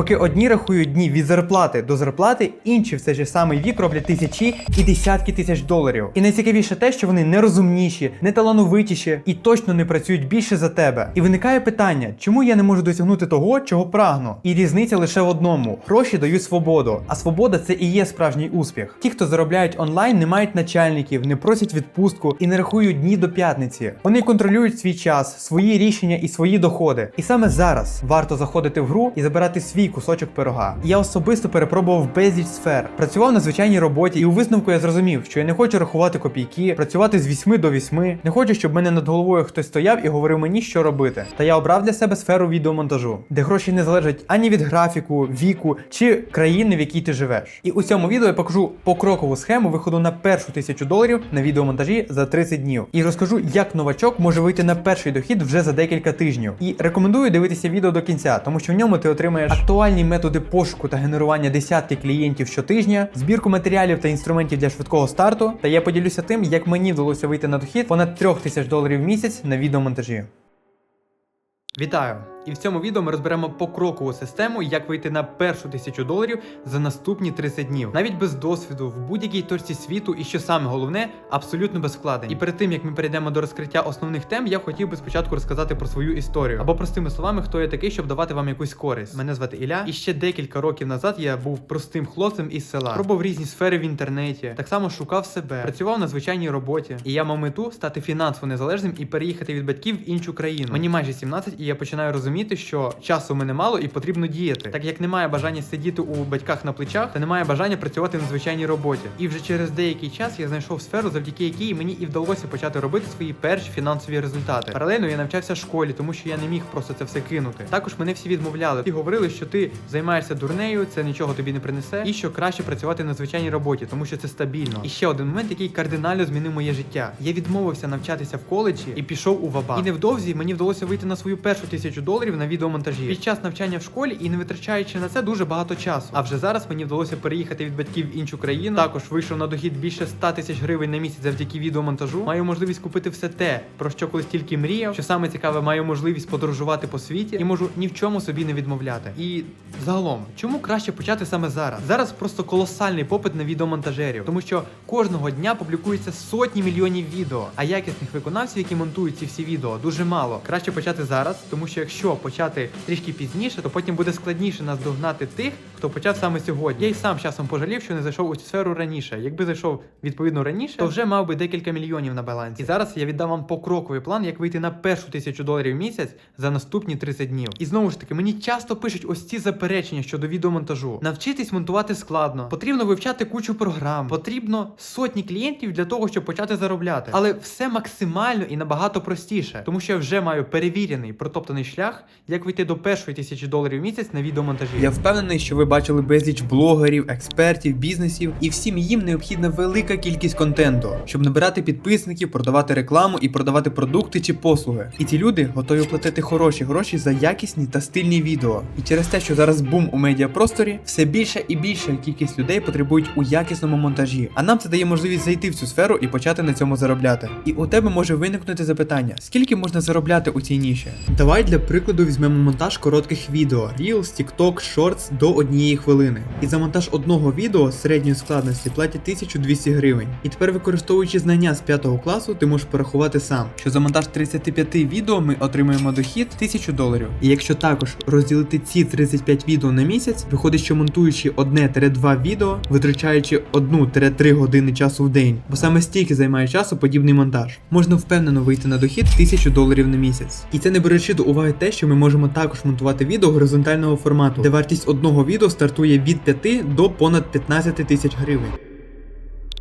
Поки одні рахують дні від зарплати до зарплати, інші в цей же самий вік роблять тисячі і десятки тисяч доларів. І найцікавіше те, що вони не розумніші, не талановитіші і точно не працюють більше за тебе. І виникає питання, чому я не можу досягнути того, чого прагну? І різниця лише в одному: гроші дають свободу, а свобода це і є справжній успіх. Ті, хто заробляють онлайн, не мають начальників, не просять відпустку і не рахують дні до п'ятниці. Вони контролюють свій час, свої рішення і свої доходи. І саме зараз варто заходити в гру і забирати свій кусочок пирога. Я особисто перепробував безліч сфер, працював на звичайній роботі, і у висновку я зрозумів, що я не хочу рахувати копійки, працювати з 8 до 8, не хочу, щоб мене над головою хтось стояв і говорив мені, що робити. Та я обрав для себе сферу відеомонтажу, де гроші не залежать ані від графіку, віку чи країни, в якій ти живеш. І у цьому відео я покажу покрокову схему виходу на першу тисячу доларів на відеомонтажі за 30 днів. І розкажу, як новачок може вийти на перший дохід вже за декілька тижнів. І рекомендую дивитися відео до кінця, тому що в ньому ти отримаєш актуальні методи пошуку та генерування десятки клієнтів щотижня, збірку матеріалів та інструментів для швидкого старту. Та я поділюся тим, як мені вдалося вийти на дохід понад 3000 тисяч доларів в місяць на відеомонтажі. Вітаю! І в цьому відео ми розберемо покрокову систему, як вийти на першу тисячу доларів за наступні 30 днів, навіть без досвіду в будь-якій точці світу, і що саме головне, абсолютно без вкладень. І перед тим як ми перейдемо до розкриття основних тем, я хотів би спочатку розказати про свою історію або простими словами, хто я такий, щоб давати вам якусь користь. Мене звати Ілля, і ще декілька років назад я був простим хлопцем із села. Пробував різні сфери в інтернеті, так само шукав себе, працював на звичайній роботі, і я мав мету стати фінансово незалежним і переїхати від батьків в іншу країну. Мені майже 17, і я починаю розуміти, що часу мене мало і потрібно діяти, так як немає бажання сидіти у батьках на плечах, та немає бажання працювати на звичайній роботі. І вже через деякий час я знайшов сферу, завдяки якій мені і вдалося почати робити свої перші фінансові результати. Паралельно я навчався в школі, тому що я не міг просто це все кинути. Також мене всі відмовляли і говорили, що ти займаєшся дурнею, це нічого тобі не принесе, і що краще працювати на звичайній роботі, тому що це стабільно. І ще один момент, який кардинально змінив моє життя. Я відмовився навчатися в коледжі і пішов у ВАБА. І невдовзі мені вдалося вийти на свою першу тисячу доларів на відеомонтажі під час навчання в школі і не витрачаючи на це дуже багато часу. А вже зараз мені вдалося переїхати від батьків в іншу країну. Також вийшов на дохід більше 100 тисяч гривень на місяць завдяки відеомонтажу. Маю можливість купити все те, про що колись тільки мріяв. Що саме цікаве, маю можливість подорожувати по світі і можу ні в чому собі не відмовляти. І загалом, чому краще почати саме зараз? Зараз просто колосальний попит на відеомонтажерів, тому що кожного дня публікується сотні мільйонів відео, а якісних виконавців, які монтують ці всі відео, дуже мало. Краще почати зараз, тому що якщо почати трішки пізніше, то потім буде складніше нас догнати тих, хто почав саме сьогодні. Я й сам часом пожалів, що не зайшов у цю сферу раніше. Якби зайшов відповідно раніше, то вже мав би декілька мільйонів на балансі. І зараз я віддам вам покроковий план, як вийти на першу тисячу доларів в місяць за наступні 30 днів. І знову ж таки, мені часто пишуть ось ці заперечення щодо відеомонтажу. Навчитись монтувати складно, потрібно вивчати кучу програм, потрібно сотні клієнтів для того, щоб почати заробляти. Але все максимально і набагато простіше, тому що я вже маю перевірений протоптаний шлях, як вийти до першої тисячі доларів в місяць на відеомонтажі. Я впевнений, що ви бачили безліч блогерів, експертів, бізнесів, і всім їм необхідна велика кількість контенту, щоб набирати підписників, продавати рекламу і продавати продукти чи послуги. І ці люди готові платити хороші гроші за якісні та стильні відео. І через те, що зараз бум у медіапросторі, все більше і більша кількість людей потребують у якісному монтажі. А нам це дає можливість зайти в цю сферу і почати на цьому заробляти. І у тебе може виникнути запитання: скільки можна заробляти у цій ніші? Давай для прикладу візьмемо монтаж коротких відео, Reels, TikTok, Shorts до однієї хвилини. І за монтаж одного відео середньої складності платять 1200 гривень. І тепер, використовуючи знання з 5 класу, ти можеш порахувати сам, що за монтаж 35 відео ми отримаємо дохід 1000 доларів. І якщо також розділити ці 35 відео на місяць, виходить, що монтуючи одне-два відео, витрачаючи 1-3 години часу в день, бо саме стільки займає часу подібний монтаж, можна впевнено вийти на дохід 1000 доларів на місяць. І це не беручи до уваги те, що ми можемо також монтувати відео горизонтального формату, де вартість одного відео стартує від 5 до понад 15 тисяч гривень.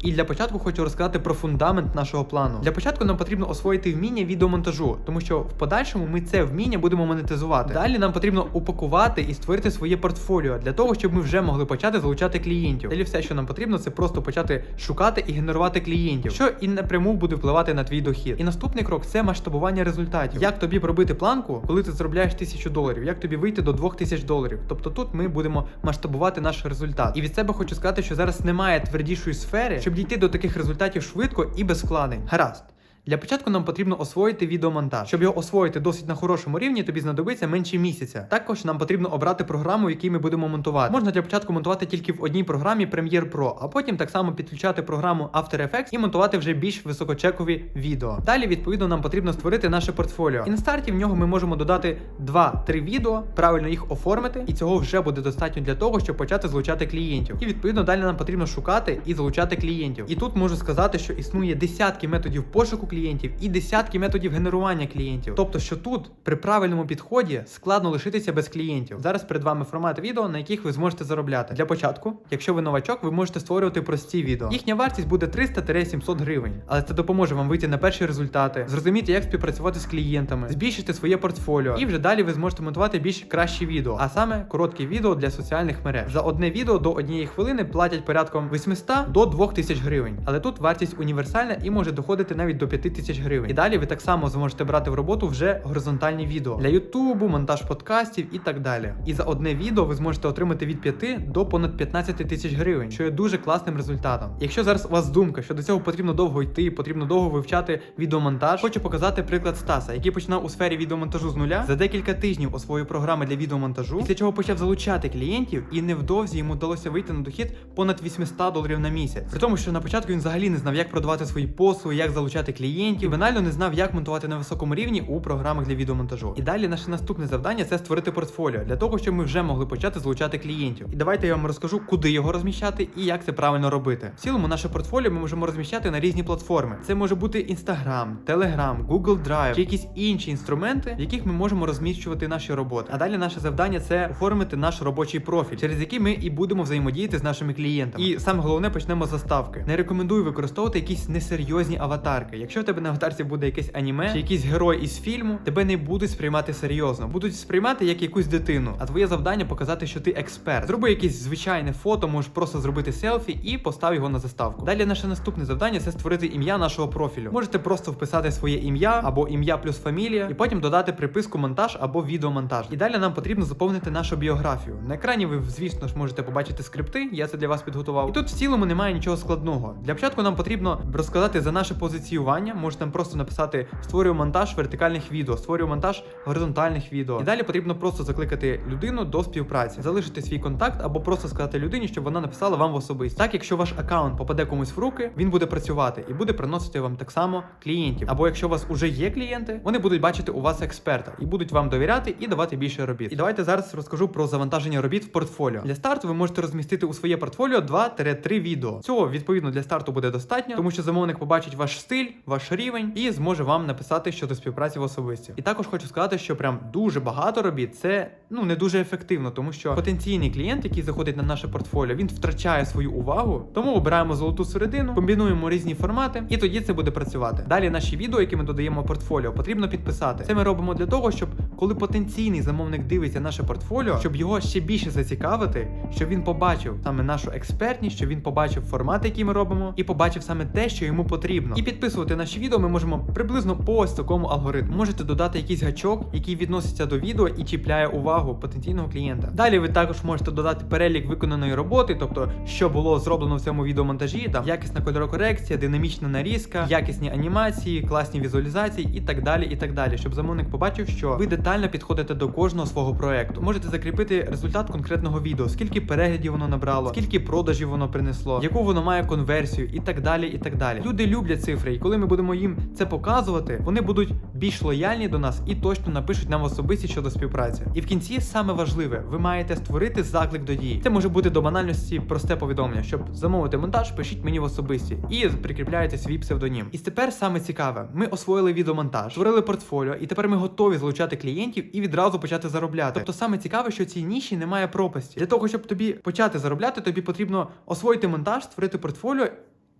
І для початку хочу розказати про фундамент нашого плану. Для початку нам потрібно освоїти вміння відеомонтажу, тому що в подальшому ми це вміння будемо монетизувати. Далі нам потрібно упакувати і створити своє портфоліо для того, щоб ми вже могли почати залучати клієнтів. Далі все, що нам потрібно, це просто почати шукати і генерувати клієнтів, що і напряму буде впливати на твій дохід. І наступний крок це масштабування результатів. Як тобі пробити планку, коли ти заробляєш тисячу доларів? Як тобі вийти до двох тисяч доларів? Тобто тут ми будемо масштабувати наш результат. І від себе хочу сказати, що зараз немає твердішої сфери, щоб дійти до таких результатів швидко і без вкладень. Гаразд. Для початку нам потрібно освоїти відеомонтаж. Щоб його освоїти досить на хорошому рівні, тобі знадобиться менше місяця. Також нам потрібно обрати програму, в якій ми будемо монтувати. Можна для початку монтувати тільки в одній програмі Premiere Pro, а потім так само підключати програму After Effects і монтувати вже більш високочекові відео. Далі, відповідно, нам потрібно створити наше портфоліо. І на старті в нього ми можемо додати 2-3 відео, правильно їх оформити, і цього вже буде достатньо для того, щоб почати залучати клієнтів. І відповідно далі нам потрібно шукати і залучати клієнтів. І тут можу сказати, що існує десятки методів пошуку клієнтів і десятки методів генерування клієнтів. Тобто, що тут при правильному підході складно лишитися без клієнтів. Зараз перед вами формат відео, на яких ви зможете заробляти. Для початку, якщо ви новачок, ви можете створювати прості відео. Їхня вартість буде 300-700 гривень, але це допоможе вам вийти на перші результати, зрозуміти, як співпрацювати з клієнтами, збільшити своє портфоліо, і вже далі ви зможете монтувати більш кращі відео, а саме короткі відео для соціальних мереж. За одне відео до однієї хвилини платять порядком 800 до 2000 гривень. Але тут вартість універсальна і може доходити навіть до 5000 гривень. І далі ви так само зможете брати в роботу вже горизонтальні відео для Ютубу, монтаж подкастів і так далі. І за одне відео ви зможете отримати від 5 до понад 15 тисяч гривень, що є дуже класним результатом. Якщо зараз у вас думка, що до цього потрібно довго йти, потрібно довго вивчати відеомонтаж, хочу показати приклад Стаса, який починав у сфері відеомонтажу з нуля за декілька тижнів освоїв програми для відеомонтажу, після чого почав залучати клієнтів, і невдовзі йому вдалося вийти на дохід понад 800 доларів на місяць. При тому, що на початку він взагалі не знав, як продавати свої послуги, як залучати клієнтів, і банально не знав, як монтувати на високому рівні у програмах для відеомонтажу. І далі наше наступне завдання це створити портфоліо для того, щоб ми вже могли почати залучати клієнтів. І давайте я вам розкажу, куди його розміщати і як це правильно робити. В цілому, наше портфоліо ми можемо розміщати на різні платформи. Це може бути Instagram, Telegram, Google Drive чи якісь інші інструменти, в яких ми можемо розміщувати наші роботи. А далі наше завдання це оформити наш робочий профіль, через який ми і будемо взаємодіяти з нашими клієнтами. І саме головне почнемо з заставки. Не рекомендую використовувати якісь несерйозні аватарки. Якщо в тебе на аватарці буде якесь аніме чи якийсь герой із фільму, тебе не будуть сприймати серйозно, будуть сприймати як якусь дитину. А твоє завдання показати, що ти експерт. Зроби якесь звичайне фото, можеш просто зробити селфі і постав його на заставку. Далі наше наступне завдання це створити ім'я нашого профілю. Можете просто вписати своє ім'я або ім'я плюс фамілія, і потім додати приписку монтаж або відеомонтаж. І далі нам потрібно заповнити нашу біографію. На екрані ви, звісно ж, можете побачити скрипти, я це для вас підготував. І тут в цілому немає нічого складного. Для початку нам потрібно розказати за наше позиціювання. Можете там просто написати створюю монтаж вертикальних відео, створюю монтаж горизонтальних відео. І далі потрібно просто закликати людину до співпраці, залишити свій контакт або просто сказати людині, щоб вона написала вам в особисті. Так, якщо ваш аккаунт попаде комусь в руки, він буде працювати і буде приносити вам так само клієнтів. Або якщо у вас вже є клієнти, вони будуть бачити у вас експерта і будуть вам довіряти і давати більше робіт. І давайте зараз розкажу про завантаження робіт в портфоліо. Для старту ви можете розмістити у своє портфоліо 2-3 відео. Цього відповідно для старту буде достатньо, тому що замовник побачить ваш стиль, ваш рівень і зможе вам написати щодо співпраці в особисті. І також хочу сказати, що прям дуже багато робіт це ну не дуже ефективно, тому що потенційний клієнт, який заходить на наше портфоліо, він втрачає свою увагу. Тому обираємо золоту середину, комбінуємо різні формати, і тоді це буде працювати. Далі наші відео, які ми додаємо портфоліо, потрібно підписати. Це ми робимо для того, щоб коли потенційний замовник дивиться наше портфоліо, щоб його ще більше зацікавити, щоб він побачив саме нашу експертність, щоб він побачив формат, який ми робимо, і побачив саме те, що йому потрібно. І підписувати наші відео ми можемо приблизно по ось такому алгоритму. Можете додати якийсь гачок, який відноситься до відео і чіпляє увагу потенційного клієнта. Далі ви також можете додати перелік виконаної роботи, тобто що було зроблено в цьому відеомонтажі, там якісна кольорокорекція, динамічна нарізка, якісні анімації, класні візуалізації і так далі, і так далі, щоб замовник побачив, що ви детально підходите до кожного свого проекту. Можете закріпити результат конкретного відео, скільки переглядів воно набрало, скільки продажів воно принесло, яку воно має конверсію, і так далі, і так далі. Люди люблять цифри, і коли ми будемо їм це показувати, вони будуть більш лояльні до нас і точно напишуть нам особисті щодо співпраці. І в кінці саме важливе, ви маєте створити заклик до дії. Це може бути до банальності просте повідомлення, щоб замовити монтаж, пишіть мені в особисті і прикріпляєте свій псевдонім. І тепер саме цікаве, ми освоїли відеомонтаж, створили портфоліо, і тепер ми готові залучати клієнтів і відразу почати заробляти. Тобто саме цікаве, що цій ніші немає пропасті. Для того, щоб тобі почати заробляти, тобі потрібно освоїти монтаж, створити портфоліо.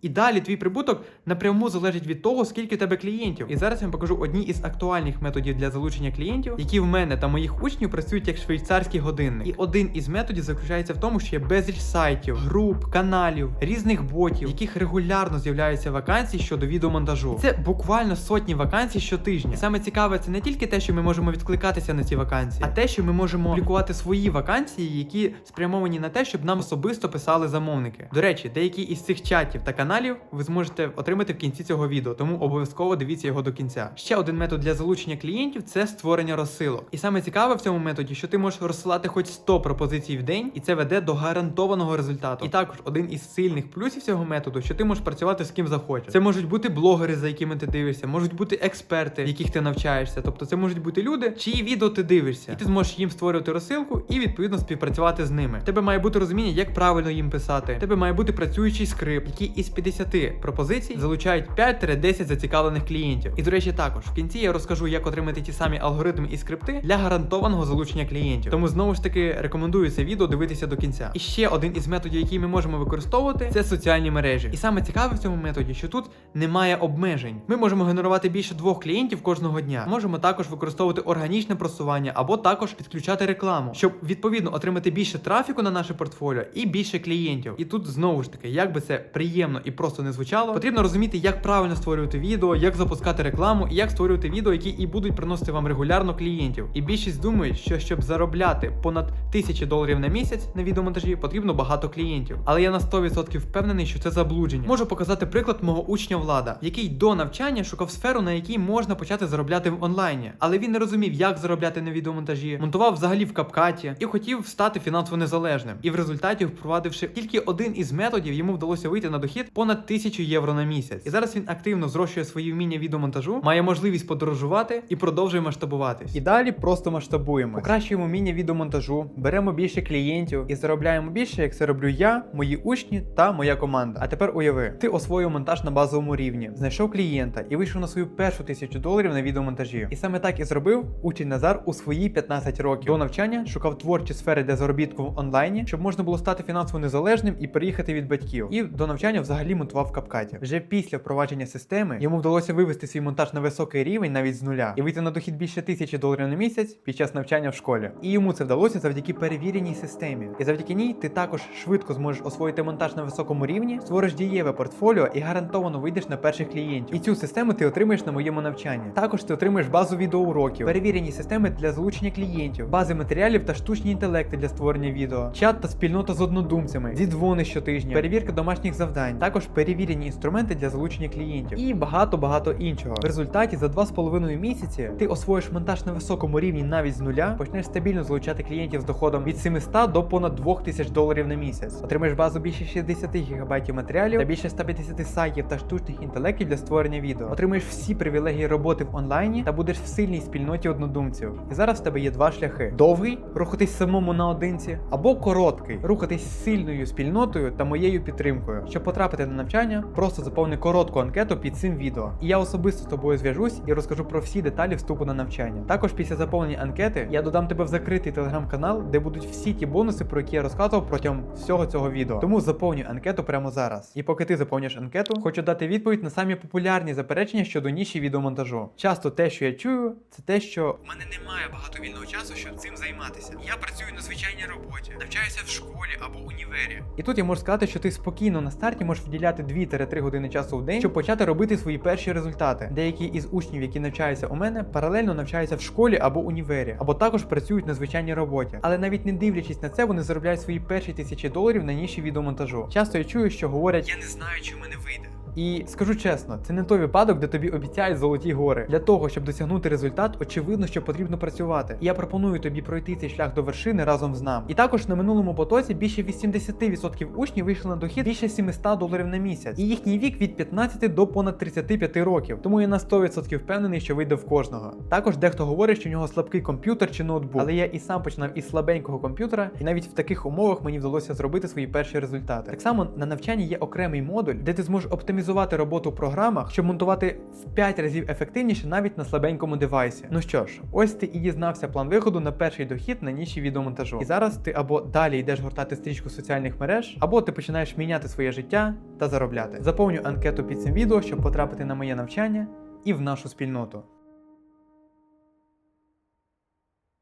І далі твій прибуток напряму залежить від того, скільки у тебе клієнтів. І зараз я вам покажу одні із актуальних методів для залучення клієнтів, які в мене та моїх учнів працюють як швейцарський годинник. І один із методів заключається в тому, що є безліч сайтів, груп, каналів, різних ботів, яких регулярно з'являються вакансії щодо відеомонтажу. Це буквально сотні вакансій щотижня. І саме цікаве, це не тільки те, що ми можемо відкликатися на ці вакансії, а те, що ми можемо публікувати свої вакансії, які спрямовані на те, щоб нам особисто писали замовники. До речі, деякі із цих чатів та каналів каналів ви зможете отримати в кінці цього відео, тому обов'язково дивіться його до кінця. Ще один метод для залучення клієнтів це створення розсилок. І саме цікаве в цьому методі, що ти можеш розсилати хоч 100 пропозицій в день, і це веде до гарантованого результату. І також один із сильних плюсів цього методу, що ти можеш працювати з ким захочеш. Це можуть бути блогери, за якими ти дивишся, можуть бути експерти, яких ти навчаєшся. Тобто це можуть бути люди, чиї відео ти дивишся, і ти зможеш їм створювати розсилку і відповідно співпрацювати з ними. Тебе має бути розуміння, як правильно їм писати. Тебе має бути працюючий скрипт, який із 50 пропозицій залучають 5-10 зацікавлених клієнтів. І до речі, також в кінці я розкажу, як отримати ті самі алгоритми і скрипти для гарантованого залучення клієнтів. Тому знову ж таки рекомендую це відео дивитися до кінця. І ще один із методів, який ми можемо використовувати, це соціальні мережі. І саме цікаве в цьому методі, що тут немає обмежень. Ми можемо генерувати більше двох клієнтів кожного дня. Можемо також використовувати органічне просування або також підключати рекламу, щоб відповідно отримати більше трафіку на наше портфоліо і більше клієнтів. І тут знову ж таки, як би це приємно і просто не звучало, потрібно розуміти, як правильно створювати відео, як запускати рекламу і як створювати відео, які і будуть приносити вам регулярно клієнтів. І більшість думають, що щоб заробляти понад тисячі доларів на місяць на відеомонтажі, потрібно багато клієнтів. Але я на 100% впевнений, що це заблудження. Можу показати приклад мого учня Влада, який до навчання шукав сферу, на якій можна почати заробляти в онлайні, але він не розумів, як заробляти на відеомонтажі, монтував взагалі в капкаті і хотів стати фінансово незалежним. І в результаті, впровадивши тільки один із методів, йому вдалося вийти на дохід понад тисячу євро на місяць. І зараз він активно зрощує свої вміння відеомонтажу, має можливість подорожувати і продовжує масштабуватись. І далі просто масштабуємо. Покращуємо вміння відеомонтажу, беремо більше клієнтів і заробляємо більше, як це роблю я, мої учні та моя команда. А тепер уяви, ти освоїв монтаж на базовому рівні, знайшов клієнта і вийшов на свою першу тисячу доларів на відеомонтажі. І саме так і зробив учень Назар у свої 15 років. До навчання шукав творчі сфери для заробітку в онлайні, щоб можна було стати фінансово незалежним і переїхати від батьків. І до навчання взагалі монтував в капкаті. Вже після впровадження системи йому вдалося вивести свій монтаж на високий рівень навіть з нуля і вийти на дохід більше тисячі доларів на місяць під час навчання в школі. І йому це вдалося завдяки перевіреній системі. І завдяки ній ти також швидко зможеш освоїти монтаж на високому рівні, створиш дієве портфоліо і гарантовано вийдеш на перших клієнтів. І цю систему ти отримаєш на моєму навчанні. Також ти отримаєш базу відеоуроків, перевірені системи для залучення клієнтів, бази матеріалів та штучні інтелекти для створення відео, чат та спільнота з однодумцями, зідзвони щотижня, перевірка домашніх завдань, також перевірені інструменти для залучення клієнтів і багато багато іншого. В результаті за 2,5 місяці ти освоїш монтаж на високому рівні навіть з нуля, почнеш стабільно залучати клієнтів з доходом від 700 до понад 2000 доларів на місяць. Отримаєш базу більше 60 гігабайтів матеріалів та більше 150 сайтів та штучних інтелектів для створення відео. Отримаєш всі привілегії роботи в онлайні та будеш в сильній спільноті однодумців. І зараз в тебе є два шляхи: довгий рухатись самому наодинці, або короткий рухатись сильною спільнотою та моєю підтримкою. Щоб потрапити на навчання, просто заповни коротку анкету під цим відео. І я особисто з тобою зв'яжусь і розкажу про всі деталі вступу на навчання. Також після заповнення анкети я додам тебе в закритий телеграм-канал, де будуть всі ті бонуси, про які я розказував протягом всього цього відео. Тому заповнюй анкету прямо зараз. І поки ти заповнюєш анкету, хочу дати відповідь на самі популярні заперечення щодо ніші відеомонтажу. Часто те, що я чую, це те, що у мене немає багато вільного часу, щоб цим займатися. Я працюю на звичайній роботі, навчаюся в школі або універі. І тут я можу сказати, що ти спокійно на старті можеш виділяти 2-3 години часу в день, щоб почати робити свої перші результати. Деякі із учнів, які навчаються у мене, паралельно навчаються в школі або універі, або також працюють на звичайній роботі. Але навіть не дивлячись на це, вони заробляють свої перші тисячі доларів на ніші відеомонтажу. Часто я чую, що говорять: я не знаю, чи мене вийде. І скажу чесно, це не той випадок, де тобі обіцяють золоті гори. Для того, щоб досягнути результат, очевидно, що потрібно працювати. І я пропоную тобі пройти цей шлях до вершини разом з нами. І також на минулому потоці більше 80% учнів вийшли на дохід більше 700 доларів на місяць. І їхній вік від 15 до понад 35 років. Тому я на 100% впевнений, що вийде в кожного. Також дехто говорить, що у нього слабкий комп'ютер чи ноутбук. Але я і сам починав із слабенького комп'ютера, і навіть в таких умовах мені вдалося зробити свої перші результати. Так само на навчанні є окремий модуль, де ти зможеш оптимізувати роботу в програмах, щоб монтувати в 5 разів ефективніше навіть на слабенькому девайсі. Ну що ж, ось ти і дізнався план виходу на перший дохід на ніші відеомонтажу. І зараз ти або далі йдеш гортати стрічку соціальних мереж, або ти починаєш міняти своє життя та заробляти. Заповню анкету під цим відео, щоб потрапити на моє навчання і в нашу спільноту.